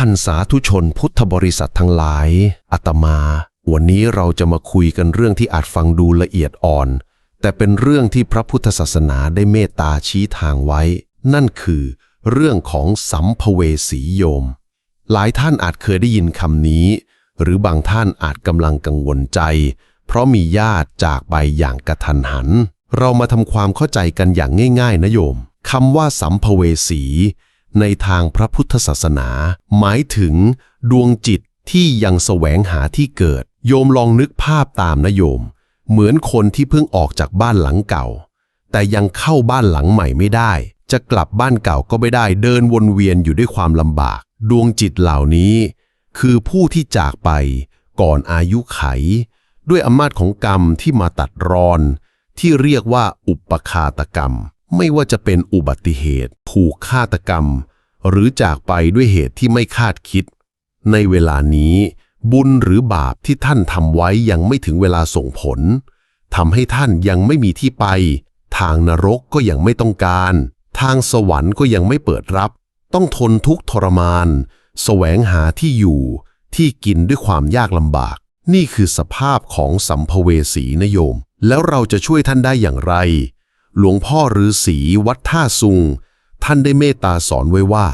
หันสาธุชนพุทธบริษัททั้งหลายอาตมา วันนี้เราจะมาคุยกันเรื่องที่อาจฟังดูละเอียดอ่อน แต่เป็นเรื่องที่พระพุทธศาสนาได้เมตตาชี้ทางไว้ นั่นคือ เรื่องของสัมภเวสีโยม หลายท่านอาจเคยได้ยินคำนี้ หรือบางท่านอาจกำลังกังวลใจ เพราะมีญาติจากไปอย่างกระทันหัน เรามาทำความเข้าใจกันอย่างง่าย ๆนะโยมคำว่าสัมภเวสี ในทางพระพุทธศาสนา หมายถึง ดวงจิตที่ยังแสวงหาที่เกิด โยมลองนึกภาพตามนะโยม เหมือนคนที่เพิ่งออกจากบ้านหลังเก่า แต่ยังเข้าบ้านหลังใหม่ไม่ได้ จะกลับบ้านเก่าก็ไม่ได้เดินวนเวียนอยู่ด้วยความลำบาก ดวงจิตเหล่านี้ คือผู้ที่จากไป ก่อนอายุไข ด้วยอำนาจของกรรมที่มาตัดรอน ที่เรียกว่าอุปคาตกรรม ไม่ว่าจะเป็นอุบัติเหตุ ผูกฆาตกรรม หรือจากไปด้วยเหตุที่ไม่คาดคิด ในเวลานี้บุญหรือบาปที่ท่านทำไว้ยังไม่ถึงเวลาส่งผลทำให้ท่านยังไม่มีที่ไป ทางนรกก็ยังไม่ต้องการ ทางสวรรค์ก็ยังไม่เปิดรับ ต้องทนทุกข์ทรมาน แสวงหาที่อยู่ ที่กินด้วยความยากลำบาก นี่คือสภาพของสัมภเวสีนโยม แล้วเราจะช่วยท่านได้อย่างไร หลวงพ่อฤาษีวัดท่าซุง ท่านได้เมตตาสอนไว้ว่า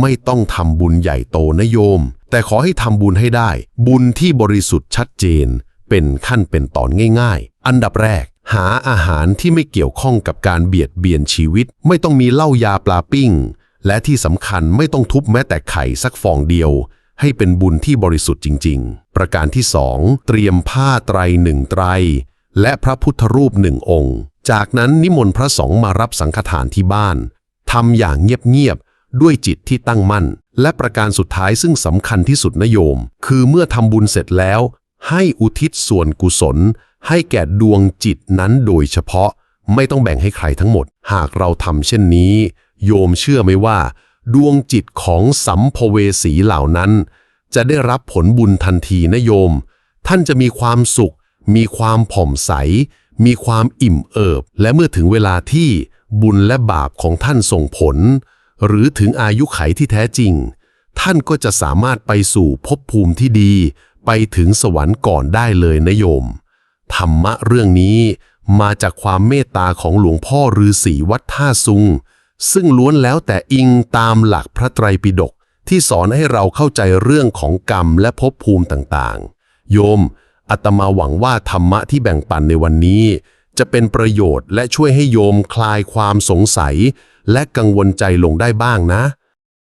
ไม่ต้องทำบุญใหญ่โตนะโยม แต่ขอให้ทำบุญให้ได้ บุญที่บริสุทธิ์ชัดเจน เป็นขั้นเป็นตอนง่ายๆ อันดับแรก หาอาหารที่ไม่เกี่ยวข้องกับการเบียดเบียนชีวิต ไม่ต้องมีเหล้ายาปลาปิ้ง และที่สำคัญไม่ต้องทุบแม้แต่ไข่สักฟองเดียวให้เป็นบุญที่บริสุทธิ์จริง ๆ ประการที่สองเตรียมผ้าไตรหนึ่งไตร และพระพุทธรูปหนึ่งองค์ จากนั้นนิมนต์พระสงฆ์มารับสังฆทานที่บ้านำอย่างเงียบๆ ด้วยจิตที่ตั้งมั่น และประการสุดท้ายซึ่งสำคัญที่สุดนะโยม คือเมื่อทำบุญเสร็จแล้ว ให้อุทิศส่วนกุศล ให้แก่ดวงจิตนั้นโดยเฉพาะ ไม่ต้องแบ่งให้ใครทั้งหมด หากเราทำเช่นนี้ โยมเชื่อไหมว่า ดวงจิตของสัมภเวสีเหล่านั้น จะได้รับผลบุญทันทีนะโยม ท่านจะมีความสุข มีความผ่องใส มีความอิ่มเอิบ และเมื่อถึงเวลาที่ บุญและบาปของท่านส่งผล หรือถึงอายุไขที่แท้จริง ท่านก็จะสามารถไปสู่ภพภูมิที่ดี ไปถึงสวรรค์ก่อนได้เลยนะโยม ธรรมะเรื่องนี้มาจากความเมตตาของหลวงพ่อฤาษีวัดท่าซุง ซึ่งล้วนแล้วแต่อิงตามหลักพระไตรปิฎกที่สอนให้เราเข้าใจเรื่องของกรรมและภพภูมิต่างๆ โยมอาตมาหวังว่าธรรมะที่แบ่งปันในวันนี้ จะเป็นประโยชน์และช่วยให้โยมคลายความสงสัย และกังวลใจลงได้บ้างนะ